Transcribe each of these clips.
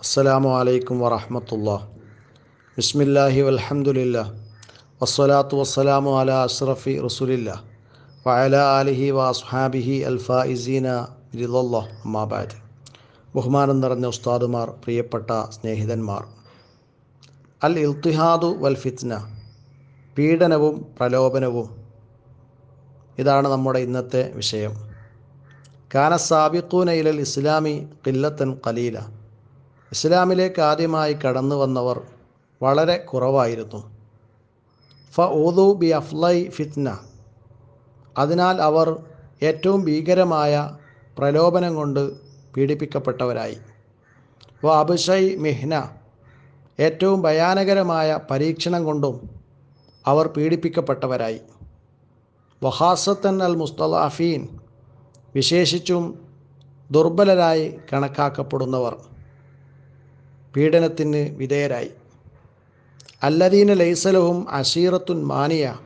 അസ്സലാമു അലൈക്കും വറഹമത്തുള്ള. ബിസ്മില്ലാഹി വൽഹമുല്ല വസ്സലാത്തു വസ്സലാമു അല അഷ്റഫി റസൂലില്ല. വഅല ആലിഹി വാസ്ഹാബിഹി അൽഫായിസീന റിദല്ലാ അമ്മാബാദ് ബഹുമാനം നിറഞ്ഞ ഉസ്താദുമാർ പ്രിയപ്പെട്ട സ്നേഹിതന്മാർ. അൽ ഇൽത്തിഹാദു വൽ ഫിത്ന. പീഡനവും പ്രലോഭനവും. ഇതാണ് നമ്മുടെ ഇന്നത്തെ വിഷയം. കാന സാബിഖൂന ഇലൽ ഇസ്ലാമി കില്ലത്തൻ കലീല ഇസ്ലാമിലേക്ക് ആദ്യമായി കടന്നു വന്നവർ വളരെ കുറവായിരുന്നു. ഫ ഊദു ബി അഫ്ലൈ ഫിത്ന. അതിനാൽ അവർ ഏറ്റവും ഭീകരമായ പ്രലോഭനം കൊണ്ട് പീഡിപ്പിക്കപ്പെട്ടവരായി. വ അബുഷൈ മിഹ്ന. ഏറ്റവും ഭയാനകരമായ പരീക്ഷണം കൊണ്ടും അവർ പീഡിപ്പിക്കപ്പെട്ടവരായി. വഹാസത്തൻ അൽ മുസ്തലാഫീൻ. വിശേഷിച്ചും ദുർബലരായി കണക്കാക്കപ്പെടുന്നവർ. പീഡനത്തിന് വിധേയരായി. അല്ലദീന ലൈസലഹും അഷീറത്തുൻ മാനിയ.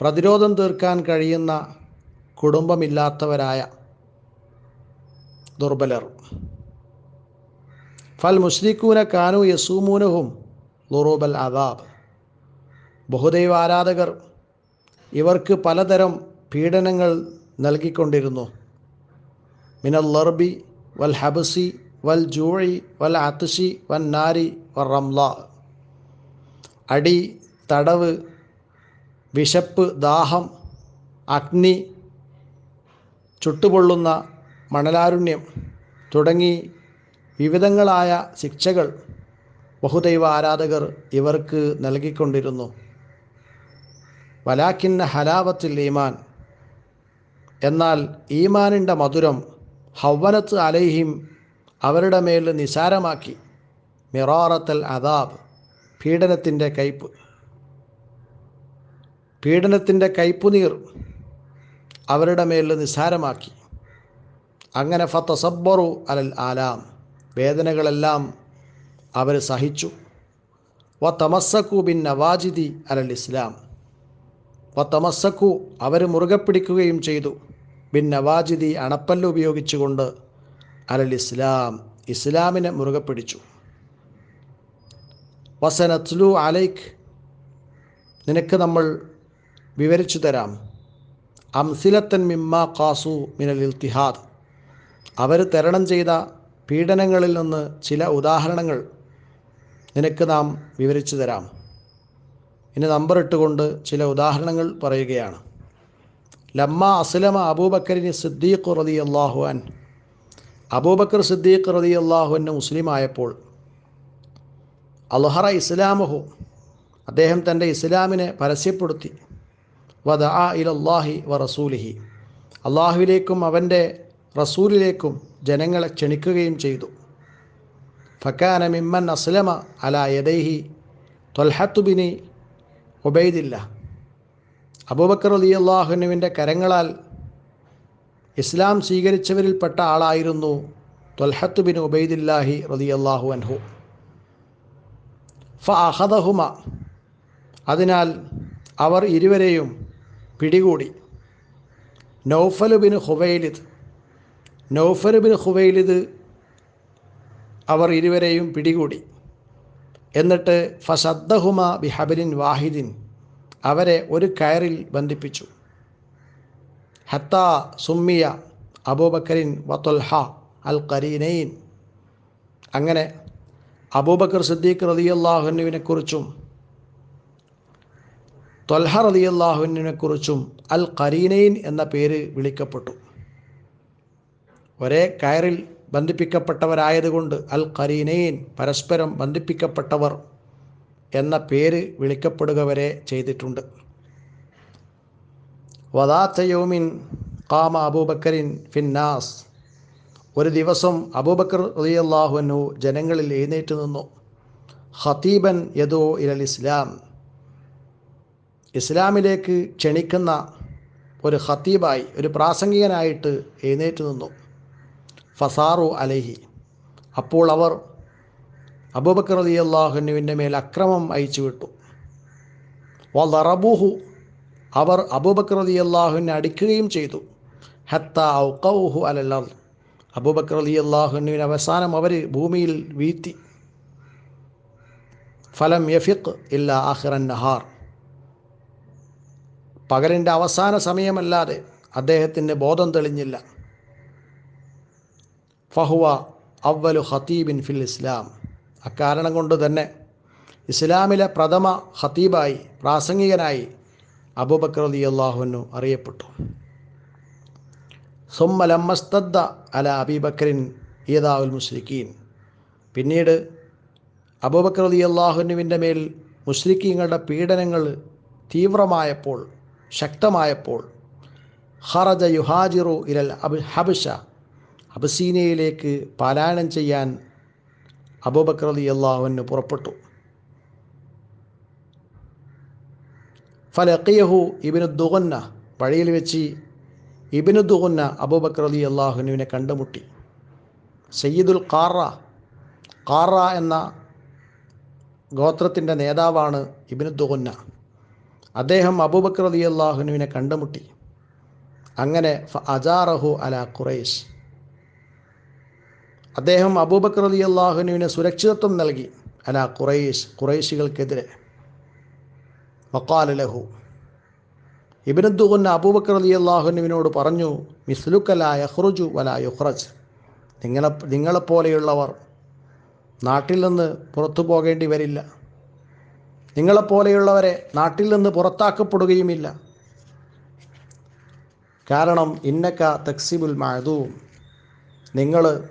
പ്രതിരോധം തീർക്കാൻ കഴിയുന്ന കുടുംബമില്ലാത്തവരായ ദുർബലർ. ഫൽ മുസ്ലിഖൂന കാനു യസൂമൂനഹും ലുറൂബൽ അദാബ്. ബഹുദൈവ ആരാധകർ ഇവർക്ക് പലതരം പീഡനങ്ങൾ നൽകിക്കൊണ്ടിരുന്നു. മിനൽ ലർബി വൽ ഹബസി വൽ ജൂഴി വൽ അത്തുഷി വൻ നാരി വൽ റംല അടി തടവ് വിശപ്പ് ദാഹം അഗ്നി ചുട്ടുപൊള്ളുന്ന മണലാരുണ്യം തുടങ്ങി വിവിധങ്ങളായ ശിക്ഷകൾ ബഹുദൈവ ആരാധകർ ഇവർക്ക് നൽകിക്കൊണ്ടിരുന്നു. വലാക്കിന്ന ഹലാവത്തിൽ ഈമാൻ. എന്നാൽ ഈമാനിന്റെ മധുരം ഹവ്വനത്ത് അലൈഹിം അവരുടെ മേൽ നിസാരമാക്കി മിറാറത്തൽ അദാബ് പീഡനത്തിന്റെ കയ്പ് പീഡനത്തിന്റെ കയ്പുനീർ അവരുടെ മേൽ നിസാരമാക്കി. അങ്ങനെ ഫത്തസബ്ബറു അലൽ ആലാം. വേദനകളെല്ലാം അവർ സഹിച്ചു. വ തമസ്സക്കു ബിൻ നവാജിദി അലൽ ഇസ്ലാം. വ തമസ്സക്കു അവർ മുറുകെ പിടിക്കുകയും ചെയ്തു. ബിൻ നവാജിദി അണപ്പല്ല് ഉപയോഗിച്ചുകൊണ്ട് അലൽ ഇസ്ലാം ഇസ്ലാമിനെ മുറുകെ പിടിച്ചു. വസനത്ലു അലൈഖ് നിനക്ക് നമ്മൾ വിവരിച്ചു തരാം. അംസിലത്തൻ മിമ്മ കാസു മിനൽ ഇൽത്തിഹാദ് അവർ തരണം ചെയ്ത പീഡനങ്ങളിൽ നിന്ന് ചില ഉദാഹരണങ്ങൾ നിനക്ക് നാം വിവരിച്ചു തരാം. ഇനി നമ്പർ ഇട്ടുകൊണ്ട് ചില ഉദാഹരണങ്ങൾ പറയുകയാണ്. ലമ്മ അസ്ലമ അബൂബക്കറിന് സിദ്ദീഖ് റതി അള്ളാഹുഅൻ അബൂബക്കർ സിദ്ദീഖ് റതി അള്ളാഹുവിന് മുസ്ലിമായപ്പോൾ അൽഹറ ഇസ്ലാമഹു അദ്ദേഹം തന്റെ ഇസ്ലാമിനെ പരസ്യപ്പെടുത്തി. വദ ആ ഇലല്ലാഹി വ റസൂലിഹി അള്ളാഹുവിലേക്കും അവന്റെ റസൂലിലേക്കും ജനങ്ങളെ ക്ഷണിക്കുകയും ചെയ്തു. ഫക്കാന മിമ്മൻ അസ്ലമ അല യദൈഹി തൊൽഹത്തുബിനി ഒബൈദില്ല അബൂബക്കർ അലി അള്ളാഹുനുവിന്റെ കരങ്ങളാൽ ഇസ്ലാം സ്വീകരിച്ചവരിൽപ്പെട്ട ആളായിരുന്നു തൊൽഹത്ത് ബിൻ ഉബൈദില്ലാഹി റതിയല്ലാഹു അൻഹു. ഫ അഹദഹുമ. അതിനാൽ അവർ ഇരുവരെയും പിടികൂടി. Naufal bin Huwailid Naufal bin Huwailid അവർ ഇരുവരെയും പിടികൂടി. എന്നിട്ട് ഫസദ്ദഹുമ ബിഹബലിൻ വാഹിദിൻ അവരെ ഒരു കയറിൽ ബന്ധിപ്പിച്ചു. ഹത്ത സുമ്മിയ അബൂബക്കരിൻ വത്തൊൽഹ അൽ കരീനൈൻ അങ്ങനെ അബൂബക്കർ സിദ്ദീഖ് റതിയല്ലാഹുവിനെക്കുറിച്ചും തൊൽഹ റതിയല്ലാഹുവിനെക്കുറിച്ചും അൽ കരീനൈൻ എന്ന പേര് വിളിക്കപ്പെട്ടു. ഒരേ കയറിൽ ബന്ധിപ്പിക്കപ്പെട്ടവരായതുകൊണ്ട് അൽ കരീനൈൻ പരസ്പരം ബന്ധിപ്പിക്കപ്പെട്ടവർ എന്ന പേര് വിളിക്കപ്പെടുക വരെ ചെയ്തിട്ടുണ്ട്. വദാത്തയോമിൻ കാമ അബൂബക്കറിൻ ഫിന്നാസ്. ഒരു ദിവസം അബൂബക്കർ റളിയല്ലാഹുവിനു ജനങ്ങളിൽ എഴുന്നേറ്റ് നിന്നു. ഖതീബൻ യദോ ഇരൽ ഇസ്ലാം. ഇസ്ലാമിലേക്ക് ക്ഷണിക്കുന്ന ഒരു ഹത്തീബായി ഒരു പ്രാസംഗികനായിട്ട് എഴുന്നേറ്റ് നിന്നു. ഫസാറു അലഹി. അപ്പോൾ അവർ അബൂബക്കർ അലി അള്ളാഹുനുവിന്റെ മേൽ അക്രമം അയച്ചു വിട്ടു. വറബുഹു അവർ അബൂബക്കർ അലി അള്ളാഹുവിനെ അടിക്കുകയും ചെയ്തു. ഹത്ത ഔക്കൗഹു അലല്ലർ അബൂബക്കർ അലി അള്ളാഹുനുവിന് അവസാനം അവർ ഭൂമിയിൽ വീഴ്ത്തി. ഫലം യഫിഖ് ഇല്ല ആഹിറൻ നഹാർ. പകലിന്റെ അവസാന സമയമല്ലാതെ അദ്ദേഹത്തിന്റെ ബോധം തെളിഞ്ഞില്ല. ഫഹുവ അവലു ഹത്തീബിൻ ഫിൽ ഇസ്ലാം. അക്കാരണം കൊണ്ട് തന്നെ ഇസ്ലാമിലെ പ്രഥമ ഹത്തീബായി പ്രാസംഗികനായി അബൂബക്കർ അലി അള്ളാഹുനു അറിയപ്പെട്ടു. സുമ്മലമ്മസ്തദ്ദ അല അബീബക്കറിൻ ഈദാവുൽ മുസ്ലിഖീൻ പിന്നീട് അബൂബക്കർ അലി അള്ളാഹുനുവിന്റെ മേൽ മുസ്ലിഖീങ്ങളുടെ പീഡനങ്ങൾ തീവ്രമായപ്പോൾ ശക്തമായപ്പോൾ ഹറജ യുഹാജിറു ഇരൽ അബ് ഹബിഷ അബസീനയിലേക്ക് പാലായനം ചെയ്യാൻ അബൂബക്കർ അള്ളാഹുവിന് പുറപ്പെട്ടു. ഫലഖിയഹു ഇബിനു ദുഗന്ന വഴിയിൽ വെച്ച് ഇബിനു ദുഗന്ന അബൂബക്കർ അലി അള്ളാഹുനുവിനെ കണ്ടുമുട്ടി. സയ്യിദുൽ ഖാറ ഖാറ എന്ന ഗോത്രത്തിന്റെ നേതാവാണ് ഇബിനു ദുഗന്ന. അദ്ദേഹം അബൂബക്കർ അലി അള്ളാഹുനുവിനെ കണ്ടുമുട്ടി. അങ്ങനെ അജാറഹു അല ഖുറൈസ് അദ്ദേഹം അബൂബക്കർ അലി അള്ളാഹുനുവിന് സുരക്ഷിതത്വം നൽകി അല ഖുറൈസ് ഖുറൈശികൾക്കെതിരെ. വക്കാല ലഹു. ഇബിനദ്ദുഖുന്ന അബൂബക്കർ അലി അള്ളാഹുനുവിനോട് പറഞ്ഞു മിസ്ലുക്കല യഹ്റുജു വല യുഹ്റജ് നിങ്ങളെ നിങ്ങളെപ്പോലെയുള്ളവർ നാട്ടിൽ നിന്ന് പുറത്തു പോകേണ്ടി വരില്ല. നിങ്ങളെപ്പോലെയുള്ളവരെ നാട്ടിൽ നിന്ന് പുറത്താക്കപ്പെടുകയുമില്ല. കാരണം ഇന്നക്ക തക്സിബുൽ മഴതും നിങ്ങൾ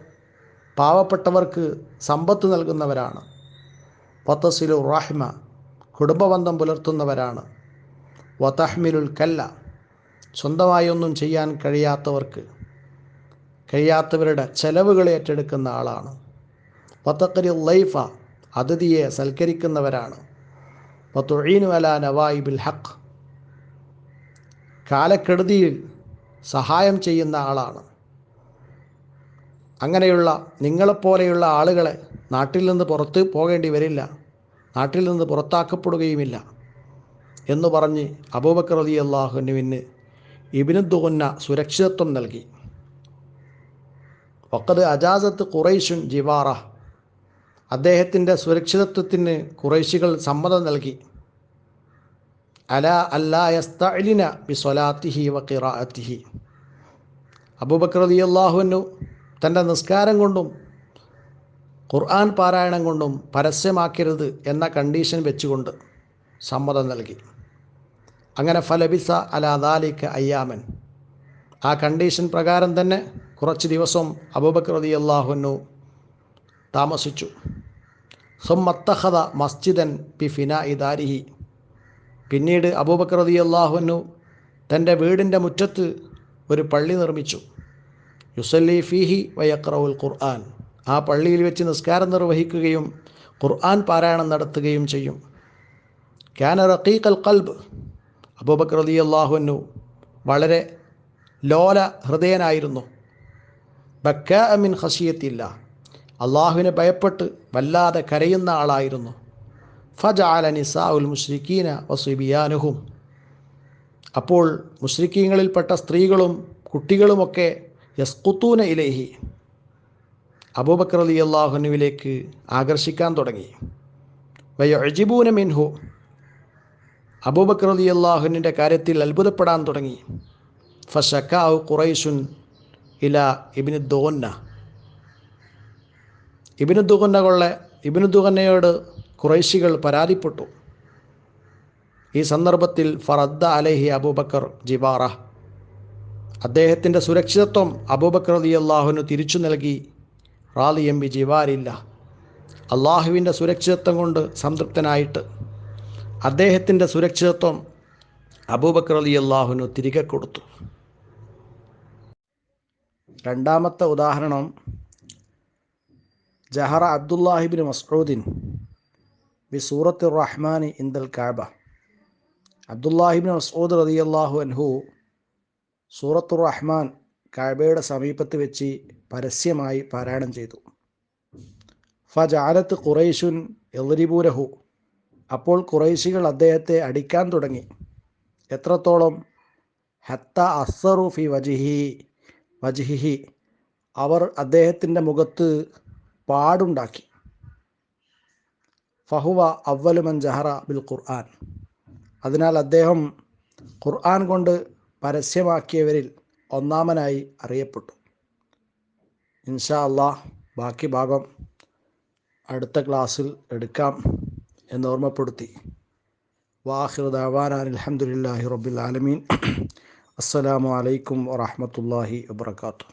പാവപ്പെട്ടവർക്ക് സമ്പത്ത് നൽകുന്നവരാണ്. പത്തസിലു റാഹിമ. കുടുംബബന്ധം പുലർത്തുന്നവരാണ്. വതഹ്മിലുൽ കല്ല സ്വന്തമായി ഒന്നും ചെയ്യാൻ കഴിയാത്തവർക്ക് കഴിയാത്തവരുടെ ചെലവുകൾ ഏറ്റെടുക്കുന്ന ആളാണ്. വത്തക്കരി ലൈഫ അതിഥിയെ സൽക്കരിക്കുന്നവരാണ്. വത്തുഴീനു അല നവായിബിൽ ഹക്ക് കാലക്കെടുതിയിൽ സഹായം ചെയ്യുന്ന ആളാണ്. അങ്ങനെയുള്ള നിങ്ങളെപ്പോലെയുള്ള ആളുകളെ നാട്ടിൽ നിന്ന് പുറത്ത് പോകേണ്ടി വരില്ല. നാട്ടിൽ നിന്ന് പുറത്താക്കപ്പെടുകയുമില്ല എന്ന് പറഞ്ഞ് അബൂബക്കർ അലി അള്ളാഹുനുവിന് ഇബിനുദ്ദുന്ന സുരക്ഷിതത്വം നൽകി. ഒക്കത് അജാസത്ത് ഖുറൈഷുൻ ജിവാറ അദ്ദേഹത്തിന്റെ സുരക്ഷിതത്വത്തിന് ഖുറൈശികൾ സമ്മതം നൽകി. അല അല്ലായസ്തലിന ബി സ്വലാത്തിഹി വ ഖിറാഅത്തിഹി. അബൂബക്കർ അലി അള്ളാഹുവിനു തന്റെ നിസ്കാരം കൊണ്ടും ഖുർആൻ പാരായണം കൊണ്ടും പരസ്യമാക്കരുത് എന്ന കണ്ടീഷൻ വെച്ചുകൊണ്ട് സമ്മതം നൽകി. അങ്ങനെ ഫലബിസ അലാദാലിക്ക് അയ്യാമൻ. ആ കണ്ടീഷൻ പ്രകാരം തന്നെ കുറച്ച് ദിവസം അബൂബക്കർ റതി അള്ളാഹുനു താമസിച്ചു. സുമത്തഹദ മസ്ജിദൻ പി ഫിന ഇദാരിഹി പിന്നീട് അബൂബക്കർ റതി അള്ളാഹുനു തന്റെ വീടിന്റെ മുറ്റത്ത് ഒരു പള്ളി നിർമ്മിച്ചു. യുസല്ലി ഫീഹി വയക്രവുൽ ഖുർആൻ. ആ പള്ളിയിൽ വെച്ച് നിസ്കാരം നിർവഹിക്കുകയും ഖുർആൻ പാരായണം നടത്തുകയും ചെയ്യും. ക്യാന റഖീഖൽ കൽബ് അബൂബക്കർ റതി അള്ളാഹുനു വളരെ ലോല ഹൃദയനായിരുന്നു. ബക്ക അമിൻ ഹസിയത്തില്ല അള്ളാഹുവിനെ ഭയപ്പെട്ട് വല്ലാതെ കരയുന്ന ആളായിരുന്നു. ഫജാല നിസാഉൽ മുഷ്രിഖീന വസുബിയാനുഹും. അപ്പോൾ മുഷ്രിഖീങ്ങളിൽപ്പെട്ട സ്ത്രീകളും കുട്ടികളുമൊക്കെ യസ്കുത്തൂന ഇലേഹി. അബൂബക്കർ അലി അള്ളാഹുനുവിലേക്ക് ആകർഷിക്കാൻ തുടങ്ങി. വയ്യജിബൂന മിൻഹു. അബൂബക്കർ അലി അള്ളാഹുവിന്റെ കാര്യത്തിൽ അത്ഭുതപ്പെടാൻ തുടങ്ങി. ഫഷക്കാവ് ഖുറൈഷുൻ ഇല ഇബിന് ദോന്ന ഇബിന് ദുഗന്നകളെ ഇബിന് ദുഗന്നയോട് കുറൈശികൾ പരാതിപ്പെട്ടു. ഈ സന്ദർഭത്തിൽ ഫറദ്ദ അലഹി അബൂബക്കർ ജിബാറ. അദ്ദേഹത്തിന്റെ സുരക്ഷിതത്വം അബൂബക്കർ അലി അള്ളാഹുനു തിരിച്ചു നൽകി. റാലി എം ബി ജിവാരില്ല അള്ളാഹുവിന്റെ സുരക്ഷിതത്വം കൊണ്ട് സംതൃപ്തനായിട്ട് അദ്ദേഹത്തിന്റെ സുരക്ഷിതത്വം അബൂബക്കർ അലി അള്ളാഹുവിന് തിരികെ കൊടുത്തു. രണ്ടാമത്തെ ഉദാഹരണം ജഹറ അബ്ദുല്ലാഹിബിൻ മസ്ഊദിൻ ബി സൂറത്ത് റഹ്മാനി ഇന്ദൽ കാബ. അബ്ദുല്ലാഹിബിൻ മസ്ഊദ് റതി അള്ളാഹു അൻഹു സൂറത്തുർ റഹ്മാൻ കാബയുടെ സമീപത്ത് വെച്ച് പരസ്യമായി പാരായണം ചെയ്തു. ഫജാലത്ത് ഖുറൈഷുൻ എറിബൂരഹു അപ്പോൾ ഖുറൈശികൾ അദ്ദേഹത്തെ അടിക്കാൻ തുടങ്ങി. എത്രത്തോളം? ഹത്ത അസറു ഫി വജിഹി വജിഹിഹി. അവർ അദ്ദേഹത്തിന്റെ മുഖത്ത് പാടുണ്ടാക്കി. ഫഹുവ അവലുമൻ ജഹറ ബിൽ ഖുർആൻ. അതിനാൽ അദ്ദേഹം ഖുർആൻ കൊണ്ട് പരസ്യമാക്കിയവരിൽ ഒന്നാമനായി അറിയപ്പെട്ടു. ഇൻഷാ അള്ളാഹ് ബാക്കി ഭാഗം അടുത്ത ക്ലാസ്സിൽ എടുക്കാം എന്ന് ഓർമ്മപ്പെടുത്തി. വാഹിർ ദാവാൻ അലഹമുല്ലാഹി റബ്ബിൽ ആലമീൻ. അസ്സലാമു അലൈക്കും വറഹമത്തല്ലാഹി വബർക്കാത്തു